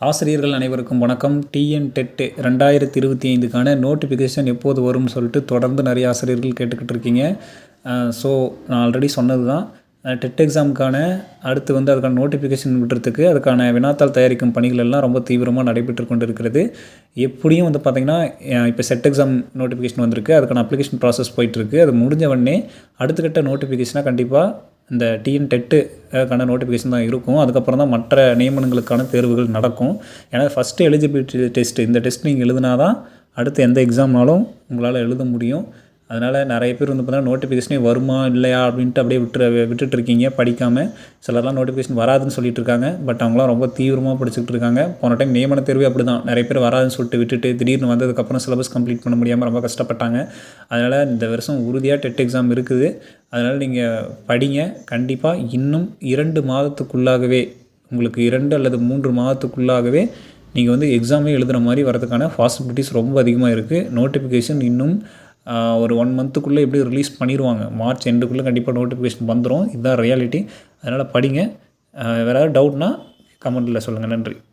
ஆசிரியர்கள் அனைவருக்கும் வணக்கம். டிஎன் டெட்டு ரெண்டாயிரத்தி இருபத்தி ஐந்துக்கான நோட்டிஃபிகேஷன் எப்போது வரும்னு சொல்லிட்டு தொடர்ந்து நிறைய ஆசிரியர்கள் கேட்டுக்கிட்டு இருக்கீங்க. ஸோ நான் ஆல்ரெடி சொன்னது தான் டெட் எக்ஸாமுக்கான அடுத்து வந்து அதுக்கான நோட்டிஃபிகேஷன் விடுறதுக்கு அதுக்கான வினாத்தாள் தயாரிக்கும் பணிகள் எல்லாம் ரொம்ப தீவிரமாக நடைபெற்று கொண்டு இருக்கிறது எப்படியும் வந்து பார்த்திங்கன்னா இப்போ செட் எக்ஸாம் நோட்டிஃபிகேஷன் வந்திருக்கு. அதுக்கான அப்ளிகேஷன் ப்ராசஸ் போயிட்டுருக்கு அது முடிஞ்ச உடனே அடுத்த கட்ட நோட்டிஃபிகேஷனாக கண்டிப்பாக இந்த டிஎன் டெட்டுக்கான நோட்டிஃபிகேஷன் தான் இருக்கும். அதுக்கப்புறம் தான் மற்ற நியமனங்களுக்கான தேர்வுகள் நடக்கும். ஏன்னா ஃபஸ்ட்டு எலிஜிபிலிட்டி டெஸ்ட்டு இந்த டெஸ்ட் நீங்கள் எழுதினா தான் அடுத்து எந்த எக்ஸாம்னாலும் உங்களால் எழுத முடியும். அதனால் நிறைய பேர் வந்து பார்த்தீங்கன்னா நோட்டிஃபிகேஷனே வருமா இல்லையா அப்படின்ட்டு அப்படியே விட்டு விட்டுட்டு இருக்கீங்க படிக்காமல் சிலர்லாம் நோட்டிஃபிகேஷன் வராதுன்னு சொல்லிட்டு இருக்காங்க பட் அவங்களாம் ரொம்ப தீவிரமாக படிச்சுட்டு இருக்காங்க போன டைம் நியமன தேர்வே அப்படி தான் நிறைய பேர் வராதுன்னு சொல்லிட்டு விட்டுட்டு திடீர்னு வந்ததுக்கப்புறம் சிலபஸ் கம்ப்ளீட் பண்ண முடியாமல் ரொம்ப கஷ்டப்பட்டாங்க. அதனால் இந்த வருஷம் உறுதியாக டெட் எக்ஸாம் இருக்குது. அதனால் நீங்கள் படிங்க. கண்டிப்பாக இன்னும் இரண்டு மாதத்துக்குள்ளாகவே உங்களுக்கு இரண்டு அல்லது மூன்று மாதத்துக்குள்ளாகவே நீங்கள் வந்து எக்ஸாமே எழுதுகிற மாதிரி வரதுக்கான பாசிபிலிட்டிஸ் ரொம்ப அதிகமாக இருக்குது நோட்டிஃபிகேஷன் இன்னும் ஒரு ஒன் மந்த்துக்குள்ளே எப்படி ரிலீஸ் பண்ணிடுவாங்க மார்ச் எண்டுக்குள்ளே கண்டிப்பாக நோட்டிஃபிகேஷன் வந்துடும் இதுதான் ரியாலிட்டி அதனால் படிங்க. வேறு ஏதாவது டவுட்னா கமெண்ட்டில் சொல்லுங்கள் நன்றி.